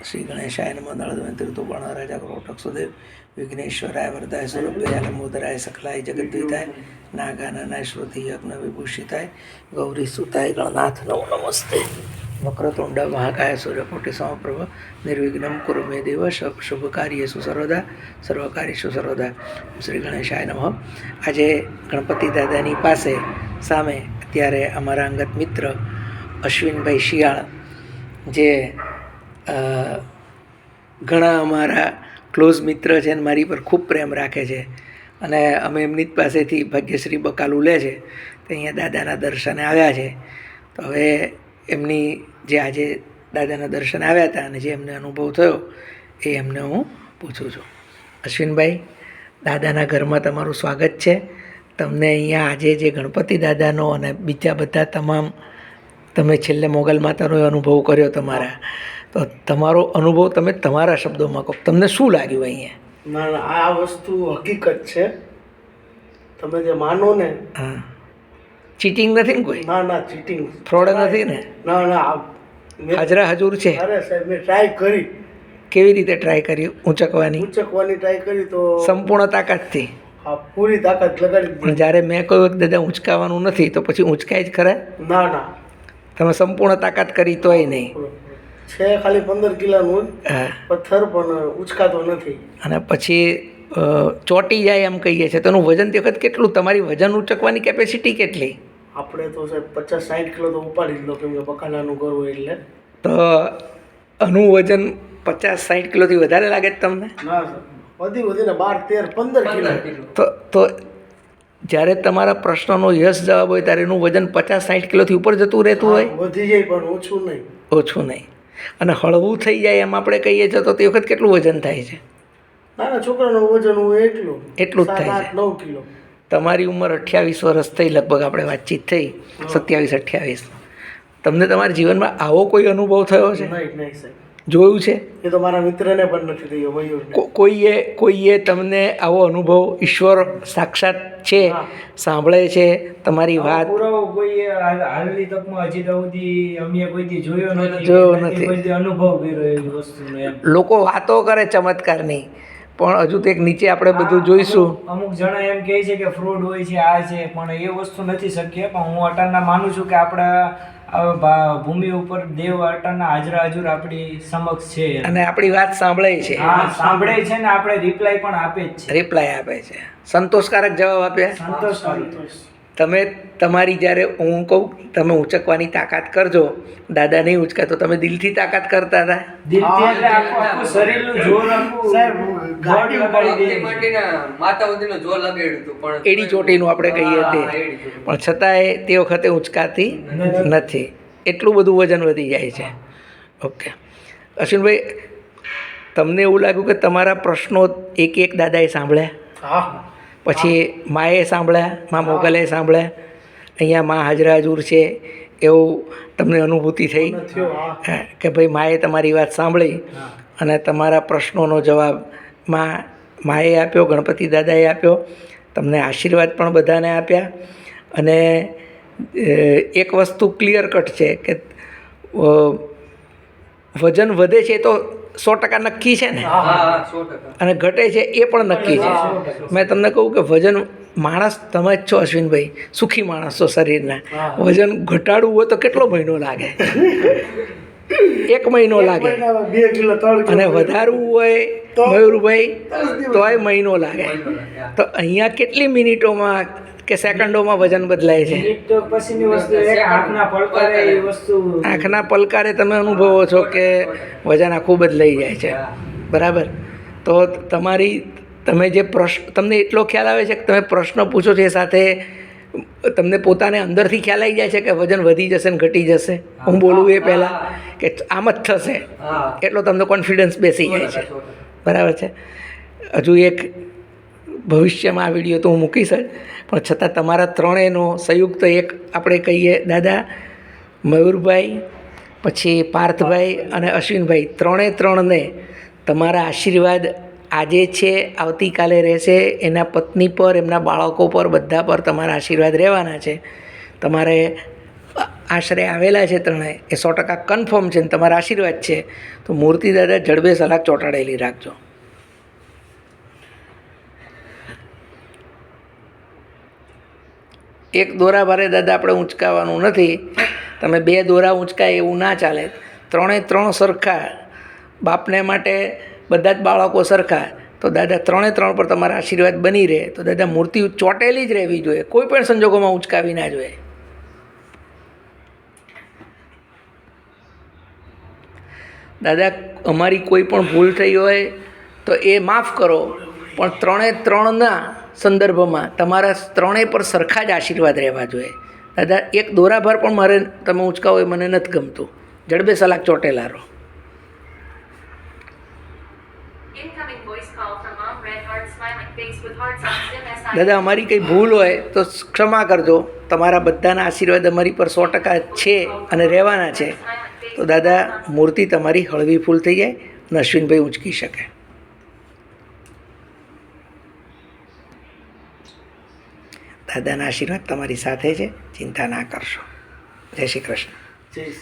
ગણેશાય નમઃ નળદવંતિઋતુ રાજા કોટક સુદેવ વિઘ્નેશ્વરાય વરદાય સ્વરૂપાય લંબોદરાય સકલાય જગદ્વિતાય નાગાનનાય શ્રુતિ યજ્ઞ વિભૂષિતાય ગૌરી સુતાય ગણનાથ નમો નમસ્તે વક્રતુંડ મહાકાય સૂર્યકોટિ સમપ્રભ નિર્વિઘ્નમ કુરુ મે દેવ શુભ કાર્યેષુ સર્વદા સર્વકાર્યેષુ સર્વદા શ્રી ગણેશાય નમઃ આજે ગણપતિ દાદાની પાસે સામે અત્યારે અમારા અંગત મિત્ર અશ્વિનભાઈ શિયાળ જે ઘણા અમારા ક્લોઝ મિત્ર છે ને મારી પર ખૂબ પ્રેમ રાખે છે. અને અમે એમની જ પાસેથી ભાગ્યશ્રી બકાલું લે છે. તો અહીંયા દાદાના દર્શને આવ્યા છે. તો હવે એમની જે આજે દાદાના દર્શન આવ્યા હતા અને જે એમને અનુભવ થયો, એ એમને હું પૂછું છું. અશ્વિનભાઈ, દાદાના ઘરમાં તમારું સ્વાગત છે. તમને અહીંયા આજે જે ગણપતિ દાદાનો અને બીજા બધા તમામ, તમે છેલ્લે મોગલ માતાનો અનુભવ કર્યો તમારા. તો તમારો અનુભવ તમે તમારા શબ્દોમાં કહો. તમને શું લાગ્યું અહીંયા? ના આ વસ્તુ હકીકત છે. તમે જે માનો ને હા. ચીટિંગ નથી ને કોઈ? ના ના ચીટિંગ ફ્રોડ નથી ને? ના ના હાજરા હજુર છે? અરે સાહેબ મેં ટ્રાય કરી. કેવી રીતે ટ્રાય કરી? ઊંચકવાની? ઉંચકવાની ટ્રાય કરી તો સંપૂર્ણ તાકાતથી? હા પૂરી તાકાત લગાડી પણ જ્યારે મેં કોઈ વખત દાદા ઊંચકાવાનું નથી તો પછી ઊંચકાય જ ખરા? ના ના. તમે સંપૂર્ણ તાકાત કરી તોય નહીં. છે ખાલી પંદર કિલોનું હા. પથ્થર પણ ઉચકાતો નથી. અને પછી ચોટી જાય એમ કહીએ છીએ તેનું વજન તે વખત કેટલું? તમારી વજન ઉચકવાની કેપેસિટી કેટલી? આપણે તો સાહેબ પચાસ સાઠ કિલો તો ઉપાડી લીધો કેમ કે બકાલાનું કરવું એટલે. તો આનું વજન પચાસ સાઠ કિલોથી વધારે લાગે છે તમને? ના સર વધી વધીને બાર તેર પંદર કિલો. તો તો જ્યારે તમારા પ્રશ્નનો યસ જવાબ હોય ત્યારે એનું વજન પચાસ સાઠ કિલોથી ઉપર જતું રહેતું હોય? વધી જાય પણ ઓછું નહીં. ઓછું નહીં. અને હળવું થઈ જાય એમ આપણે કહીએ છીએ તો તે વખત કેટલું વજન થાય છે? નાના છોકરાનું વજન હું એટલું. એટલું જ થાય છે. નવ કિલો. તમારી ઉંમર અઠ્યાવીસ વર્ષ થઈ લગભગ આપણે વાતચીત થઈ સત્યાવીસ અઠ્યાવીસ. તમને તમારા જીવનમાં આવો કોઈ અનુભવ થયો છે? નહીં નહીં સાહેબ. જોયું છે? એ તો મારા મિત્રને પણ નથી થયો કોઈએ કોઈએ તમને આવો અનુભવ ઈશ્વર સાક્ષાત છે સાંભળે છે તમારી વાત? કોઈએ હાલની તકમાં હજી સુધી અમે કોઈથી જોયો નથી જોયો નથી. અનુભવ કર્યો વસ્તુનો લોકો વાતો કરે ચમત્કારની પણ હજુ તો એક નીચે આપણે બધું જોઈશું. અમુક- જણા એમ કહે છે કે ફ્રોડ હોય છે આ છે પણ એ વસ્તુ નથી શક્ય પણ હું અટાણના માનું છું કે આપણા ભૂમિ ઉપર દેવ આટાના હાજરા હજુર આપણી સમક્ષ છે. અને આપણી વાત સાંભળે છે. હા સાંભળે છે ને આપણે રિપ્લાય પણ આપે જ છે. રિપ્લાય આપે છે. સંતોષકારક જવાબ આપ્યા. સંતોષકારી તમે તમારી જ્યારે હું કહું તમે ઉંચકવાની તાકાત કરજો. દાદા નહીં ઉંચકા તો તમે દિલથી તાકાત કરતા હતા? એડી ચોટીનું આપણે કહીએ તે. પણ છતાંય તે વખતે ઉંચકાતી નથી. એટલું બધું વજન વધી જાય છે. ઓકે. અશ્વિનભાઈ તમને એવું લાગ્યું કે તમારા પ્રશ્નો એક એક દાદાએ સાંભળ્યા? હા. પછી માએ સાંભળ્યા મા મોગલે સાંભળ્યા અહીંયા મા હાજરા હજુર છે એવું તમને અનુભૂતિ થઈ. કે ભાઈ માએ તમારી વાત સાંભળી અને તમારા પ્રશ્નોનો જવાબ મા માએ આપ્યો ગણપતિ દાદાએ આપ્યો. તમને આશીર્વાદ પણ બધાને આપ્યા. અને એક વસ્તુ ક્લિયર કટ છે કે વજન વધે છે તો સો ટકા નક્કી છે ને? અને ઘટે છે એ પણ નક્કી છે. મેં તમને કહું કે વજન માણસ તમે જ છો અશ્વિનભાઈ સુખી માણસ છો શરીરના. વજન ઘટાડવું હોય તો કેટલો મહિનો લાગે? એક મહિનો લાગે. અને વધારવું હોય મયુરભાઈ તોય મહિનો લાગે. તો અહીંયા કેટલી મિનિટોમાં કે સેકન્ડોમાં વજન બદલાય છે. એક તો પછીની વસ્તુ એક આંખના પલકારે તમે અનુભવો છો કે વજન આખું બદલાઈ જાય છે. બરાબર? તો તમારી તમે જે પ્રશ્ન તમને એટલો ખ્યાલ આવે છે કે તમે પ્રશ્ન પૂછો છો એ સાથે તમને પોતાને અંદરથી ખ્યાલ આવી જાય છે કે વજન વધી જશે ને ઘટી જશે? હું. બોલું એ પહેલાં કે આમ જ થશે. હા. એટલો તમને કોન્ફિડન્સ બેસી જાય છે. બરાબર છે? હજુ એક ભવિષ્યમાં આ વીડિયો તો હું મૂકીશ જ. પણ છતાં તમારા ત્રણેયનો સંયુક્ત એક આપણે કહીએ દાદા, મયુરભાઈ, પછી પાર્થભાઈ અને અશ્વિનભાઈ. ત્રણે ત્રણને તમારા આશીર્વાદ આજે છે, આવતીકાલે રહેશે. એના પત્ની પર, એમના બાળકો પર, બધા પર તમારા આશીર્વાદ રહેવાના છે. તમારે આશરે આવેલા છે ત્રણે એ સો ટકા કન્ફર્મ છે ને તમારા આશીર્વાદ છે. તો મૂર્તિ દાદા જડબે સલાહ ચોંટાડેલી રાખજો. એક દોરા ભારે, દાદા, આપણે ઊંચકાવાનું નથી. તમે બે દોરા ઊંચકાય એવું ના ચાલે. ત્રણે ત્રણ સરખા. બાપને માટે બધા જ બાળકો સરખા. તો દાદા, ત્રણે ત્રણ પર તમારા આશીર્વાદ બની રહે. તો દાદા, મૂર્તિ ચોંટેલી જ રહેવી જોઈએ. કોઈ પણ સંજોગોમાં ઉંચકાવી ના જોઈએ. દાદા, અમારી કોઈ પણ ભૂલ થઈ હોય તો એ માફ કરો. પણ ત્રણે ત્રણના સંદર્ભમાં તમારા ત્રણેય પર સરખા જ આશીર્વાદ રહેવા જોઈએ. દાદા એક દોરાભાર પણ મારે તમે ઉંચકાવો એ મને નથી ગમતું. જડબે સલાક ચોટેલા રહો. દાદા અમારી કંઈ ભૂલ હોય તો ક્ષમા કરજો. તમારા બધાના આશીર્વાદ અમારી પર સો ટકા છે અને રહેવાના છે. તો દાદા મૂર્તિ તમારી હળવી ફૂલ થઈ જાય અને અશ્વિનભાઈ ઉંચકી શકે. દાદાના આશીર્વાદ તમારી સાથે છે. ચિંતા ના કરશો. જય શ્રી કૃષ્ણ. જય શ્રી